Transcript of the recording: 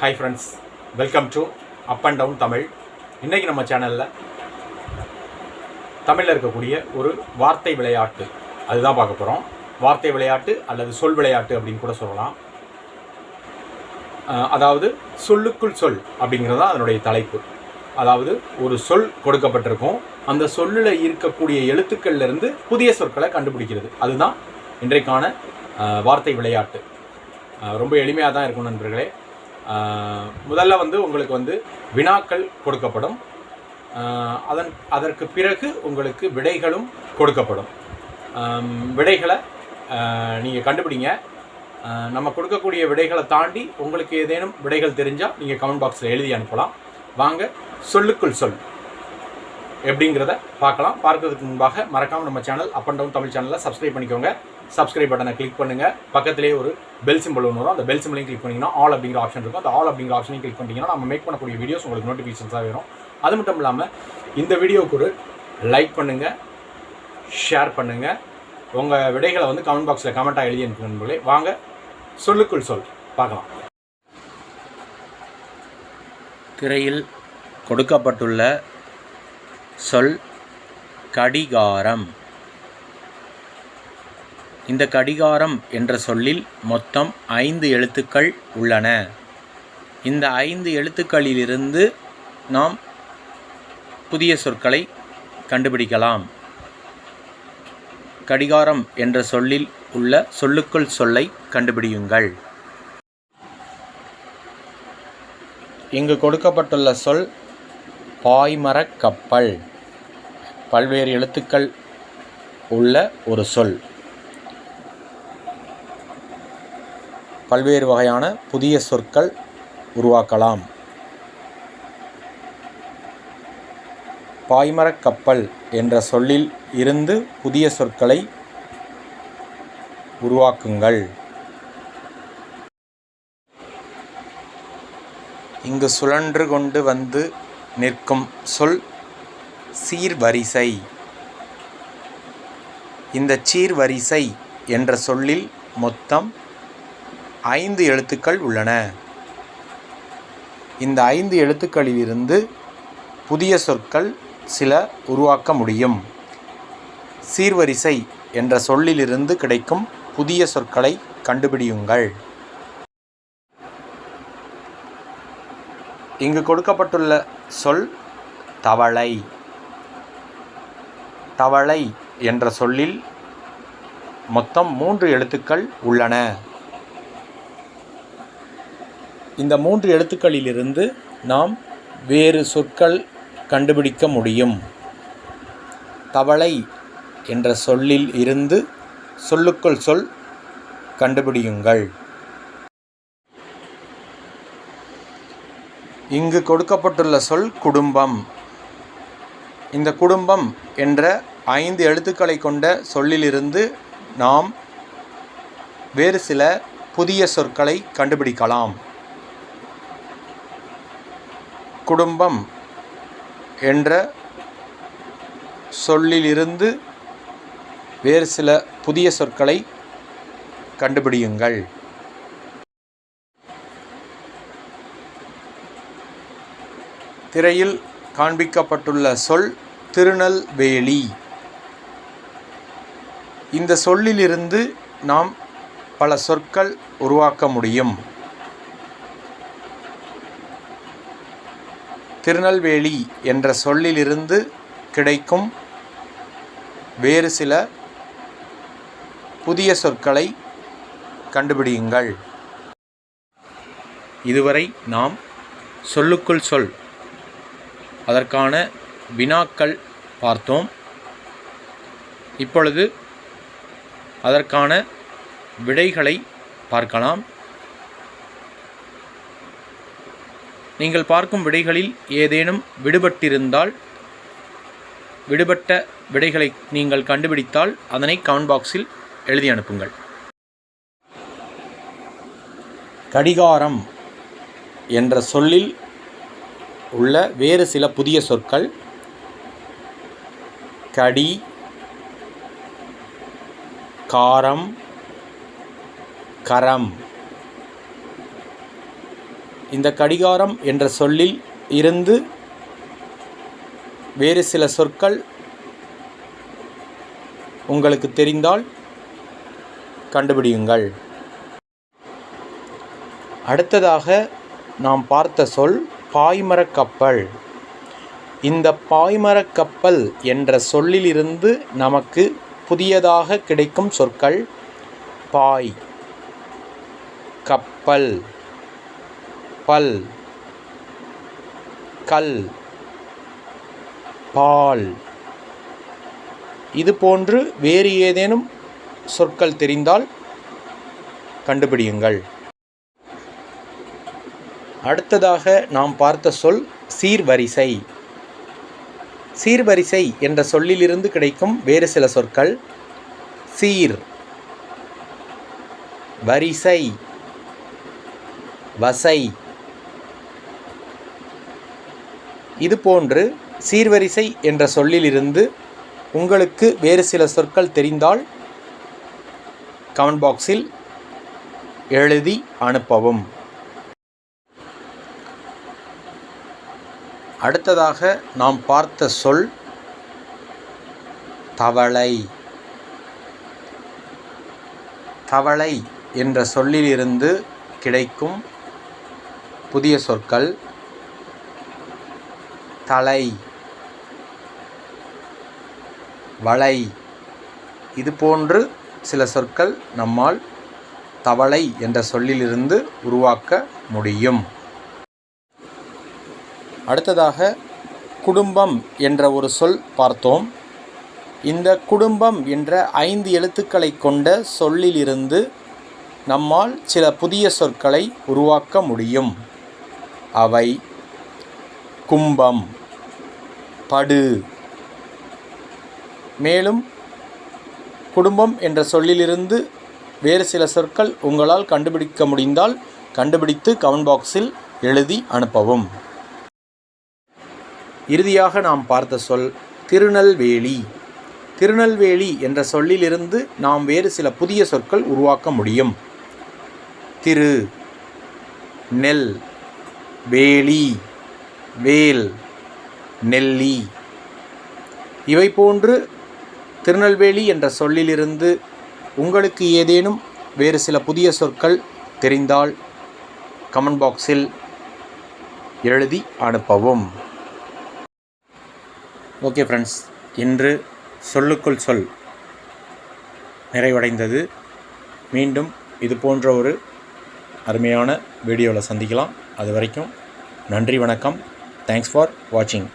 Hi friends welcome to up and down Tamil இன்றைக்கி நம்ம சேனலில் தமிழில் இருக்கக்கூடிய ஒரு வார்த்தை விளையாட்டு. அதுதான் பார்க்க போகிறோம் வார்த்தை விளையாட்டு அல்லது சொல் விளையாட்டு அப்படின்னு கூட சொல்லலாம். அதாவது சொல்லுக்குள் சொல் அப்படிங்கிறது தான் அதனுடைய தலைப்பு. அதாவது ஒரு சொல் கொடுக்கப்பட்டிருக்கும். அந்த சொல்லில் இருக்கக்கூடிய எழுத்துக்கள்லேருந்து புதிய சொற்களை கண்டுபிடிக்கிறது. அதுதான் இன்றைக்கான வார்த்தை விளையாட்டு. ரொம்ப எளிமையாக தான் இருக்கும் நண்பர்களே. முதல்ல வந்து உங்களுக்கு வந்து வினாக்கள் கொடுக்கப்படும். அதன் அதற்கு பிறகு உங்களுக்கு விடைகளும் கொடுக்கப்படும். விடைகளை நீங்கள் கண்டுபிடிங்க. நம்ம கொடுக்கக்கூடிய விடைகளை தாண்டி உங்களுக்கு ஏதேனும் விடைகள் தெரிஞ்சால் நீங்கள் கமெண்ட் பாக்ஸில் எழுதி அனுப்பலாம். வாங்க சொல்லுக்குள் சொல். எப்படிங்கிறத பார்க்கலாம். பார்க்கறதுக்கு முன்பாக மறக்காமல் நம்ம channel up and down Tamil சேனலை சப்ஸ்கிரைப் பண்ணிக்கோங்க. சப்ஸ்கிரைப் பட்டனை கிளிக் பண்ணுங்கள் பக்கத்திலேயே ஒரு பெல் சிம்பிள் ஒன்று வரும். அந்த பெல் சிம்பிளையும் கிளிக் பண்ணிங்கன்னா ஆல் அப்படிங்கிற ஆப்ஷன் இருக்கும். அந்த ஆல் அப்படிங்கிற ஆப்ஷனையும் கிளிக் பண்ணிங்கன்னா நம்ம மேக் பண்ணக்கூடிய வீடியோஸ் உங்களுக்கு நோட்டிஃபிகேஷன்ஸாக வரும். அது மட்டும் இல்லாமல் இந்த வீடியோவுக்கு ஒரு லைக் பண்ணுங்கள் ஷேர் பண்ணுங்கள் உங்கள் விடைகளை வந்து கமெண்ட் பாக்ஸில் கமெண்ட்டாக எழுதி அனுப்புங்க நண்பர்களே. வாங்க சொல்லுக்குள் சொல். பார்க்கலாம். திரையில் கொடுக்கப்பட்டுள்ள சொல் கடிகாரம். இந்த கடிகாரம் என்ற சொல்லில் மொத்தம் ஐந்து எழுத்துக்கள் உள்ளன. இந்த ஐந்து எழுத்துக்களிலிருந்து நாம் புதிய சொற்களை கண்டுபிடிக்கலாம். கடிகாரம் என்ற சொல்லில் உள்ள சொல்லுக்குள் சொல்லை கண்டுபிடியுங்கள். இங்கு கொடுக்கப்பட்டுள்ள சொல் பாய்மரக் கப்பல். பல்வேறு எழுத்துக்கள் உள்ள ஒரு சொல். பல்வேறு வகையான புதிய சொற்கள் உருவாக்கலாம். பாய்மரக் கப்பல் என்ற சொல்லில் இருந்து புதிய சொற்களை உருவாக்குங்கள். இங்கு சுழன்று கொண்டு வந்து நிற்கும் சொல் சீர்வரிசை. இந்த சீர்வரிசை என்ற சொல்லில் மொத்தம் ஐந்து எழுத்துக்கள் உள்ளன. இந்த ஐந்து எழுத்துக்களிலிருந்து புதிய சொற்கள் சில உருவாக்க முடியும். சீர்வரிசை என்ற சொல்லிலிருந்து கிடைக்கும் புதிய சொற்களை கண்டுபிடியுங்கள். இங்கு கொடுக்கப்பட்டுள்ள சொல் தவளை. தவளை என்ற சொல்லில் மொத்தம் மூன்று எழுத்துக்கள் உள்ளன. இந்த மூன்று எழுத்துக்களிலிருந்து நாம் வேறு சொற்கள் கண்டுபிடிக்க முடியும். தவளை என்ற சொல்லில் இருந்து சொல்லுக்குள் சொல் கண்டுபிடியுங்கள். இங்கு கொடுக்கப்பட்டுள்ள சொல் குடும்பம். இந்த குடும்பம் என்ற ஐந்து எழுத்துக்களை கொண்ட சொல்லிலிருந்து நாம் வேறு சில புதிய சொற்களை கண்டுபிடிக்கலாம். குடும்பம் என்ற சொல்லிலிருந்து வேறு சில புதிய சொற்களை கண்டுபிடியுங்கள். திரையில் காண்பிக்கப்பட்டுள்ள சொல் திருநெல்வேலி. இந்த சொல்லிலிருந்து நாம் பல சொற்கள் உருவாக்க முடியும். திருநெல்வேலி என்ற சொல்லிலிருந்து கிடைக்கும் வேறு சில புதிய சொற்களை கண்டுபிடியுங்கள். இதுவரை நாம் சொல்லுக்குள் சொல். அதற்கான வினாக்கள் பார்த்தோம். இப்பொழுது அதற்கான விடைகளை பார்க்கலாம். நீங்கள் பார்க்கும் விடைகளில் ஏதேனும் விடுபட்டிருந்தால் விடுபட்ட விடைகளை நீங்கள் கண்டுபிடித்தால் அதனை கமெண்ட் பாக்ஸில் எழுதி அனுப்புங்கள். கடிகாரம் என்ற சொல்லில் உள்ள வேறு சில புதிய சொற்கள் கடி காரம் கரம். இந்த கடிகாரம் என்ற சொல்லில் இருந்து வேறு சில சொற்கள் உங்களுக்கு தெரிந்தால் கண்டுபிடியுங்கள். அடுத்ததாக நாம் பார்த்த சொல் பாய்மரக்கப்பல் இந்த பாய்மரக் கப்பல் என்ற சொல்லிலிருந்து நமக்கு புதியதாக கிடைக்கும் சொற்கள் பாய் கப்பல். பல் கல் பால். இது போன்று வேறு ஏதேனும் சொற்கள் தெரிந்தால் கண்டுபிடியுங்கள். அடுத்ததாக நாம் பார்த்த சொல் சீர்வரிசை. சீர்வரிசை என்ற சொல்லிலிருந்து கிடைக்கும் வேறு சில சொற்கள் சீர் வரிசை வசை. இது போன்று சீர்வரிசை என்ற சொல்லிலிருந்து உங்களுக்கு வேறு சில சொற்கள் தெரிந்தால் கமெண்ட் பாக்ஸில் எழுதி அனுப்பவும். அடுத்ததாக நாம் பார்த்த சொல் தவளை. தவளை என்ற சொல்லிலிருந்து கிடைக்கும் புதிய சொற்கள் தலை வளை இது போன்று சில சொற்கள் நம்மால் தவளை என்ற சொல்லிலிருந்து உருவாக்க முடியும். அடுத்ததாக குடும்பம் என்ற ஒரு சொல் பார்த்தோம். இந்த குடும்பம் என்ற ஐந்து எழுத்துக்களை கொண்ட சொல்லிலிருந்து நம்மால் சில புதிய சொற்களை உருவாக்க முடியும். அவை கும்பம் படு. மேலும் குடும்பம் என்ற சொல்லிலிருந்து வேறு சில சொற்கள் உங்களால் கண்டுபிடிக்க முடிந்தால் கண்டுபிடித்து கமெண்ட் பாக்ஸில் எழுதி அனுப்பவும். இறுதியாக நாம் பார்த்த சொல் திருநெல்வேலி. திருநெல்வேலி என்ற சொல்லிலிருந்து நாம் வேறு சில புதிய சொற்கள் உருவாக்க முடியும். திரு நெல் வேலி வேல். நெல்லி. இவை போன்று திருநெல்வேலி என்ற சொல்லிலிருந்து உங்களுக்கு ஏதேனும் வேறு சில புதிய சொற்கள் தெரிந்தால் கமெண்ட் பாக்ஸில் எழுதி அனுப்பவும். ஓகே ஃப்ரெண்ட்ஸ் இன்று சொல்லுக்குள் சொல் நிறைவடைந்தது. மீண்டும் இது போன்ற ஒரு அருமையான வீடியோவில் சந்திக்கலாம். அது வரைக்கும் நன்றி வணக்கம். தேங்க்ஸ் ஃபார் வாட்சிங்